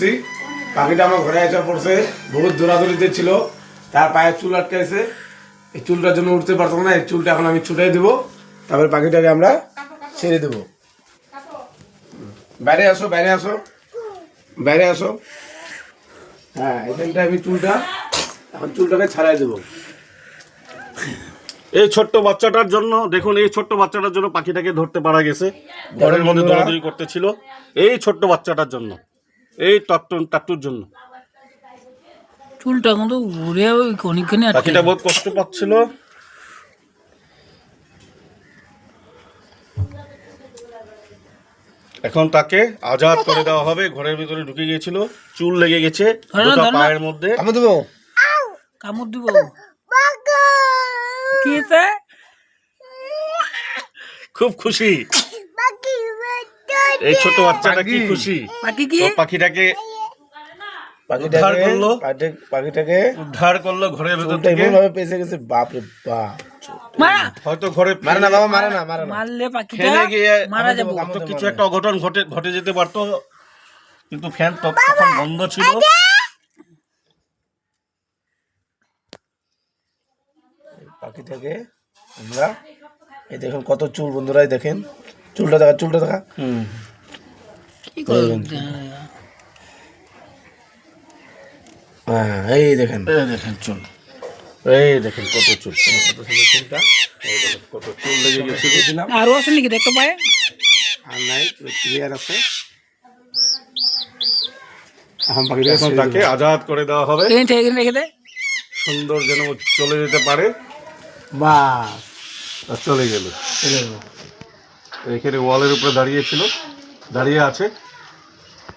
করছি পাখিটা আমার ঘরে এসে পড়ছে। বহুত দৌড়াদৌড়িতে ছিল। তার পায়ের চুল আটকাইছে এই চুলটার জন্য উঠতে পারতো না। এই চুলটা এখন আমি ছুটাই দেবো। তারপরে পাখিটাকে আমরা ছেড়ে দেবো। বাইরে আসো বাইরে আসো। বাইরে আসো। হ্যাঁ এখানটা আমি চুলটা এখন চুলটাকে ছাড়াই দেবো। এই ছোট্ট বাচ্চাটার জন্য দেখুন এই ছোট্ট বাচ্চাটার জন্য পাখিটাকে ধরতে পারা গেছে। ঘরের মধ্যে। দৌড়াদৌড়ি করতেছিল এই ছোট্ট বাচ্চাটার জন্য। এই টাট্টুর জন্য। চুলটা কিন্তু ঘুরে ওই কনিকখানি আটকে পাখিটা বহুত কষ্ট পাচ্ছিল। এখন তাকে আজাদ করে দেওয়া হবে ঘরের ভিতরে ঢুকে গিয়েছিল চুল লেগে গেছে দুটো পায়ের মধ্যে। আমি দেবো? কামড় দিব? কি খুব খুশি। এই ছোট বাচ্চাটা কি খুশি? বাকি কি? পাখিটাকে উদ্ধার পাখিটাকে করল। পাখি- পাখিটাকে উদ্ধার করল ঘরের ভেতর থেকে? এমন ভাবে পেঁচে গেছে বাপরে বাপ। মারা! হয়তো ঘরে মারে না বাবা মারে না মারে না। মারলে পাখিটা ফেলে গিয়ে মারা যাব। হয়তো কিছু একটা অঘটন ঘটে ঘটে যেতে পারতো। কিন্তু ফ্যান তো তখন বন্ধ ছিল। পাখিটাকে আমরা এই দেখুন কত চুল বন্ধুরাই দেখেন। চুলটা দেখা চুলটা দেখা। হুম। কি করে এই দেখেন। এই দেখেন চুল। এই দেখেন কত চুল। কত সুন্দর চুলটা কত চুল লেগে গেছে দিলাম আরও আছে নাকি দেখতে পায়? আর নাই ক্লিয়ার আছে। এখন তাকে আজাদ করে দেওয়া হবে। রেখে দে। সুন্দর যেন চলে যেতে পারে। বাস। আর চলে গেল। এখানে ওয়ালের উপরে দাঁড়িয়ে ছিল। দাঁড়িয়ে আছে।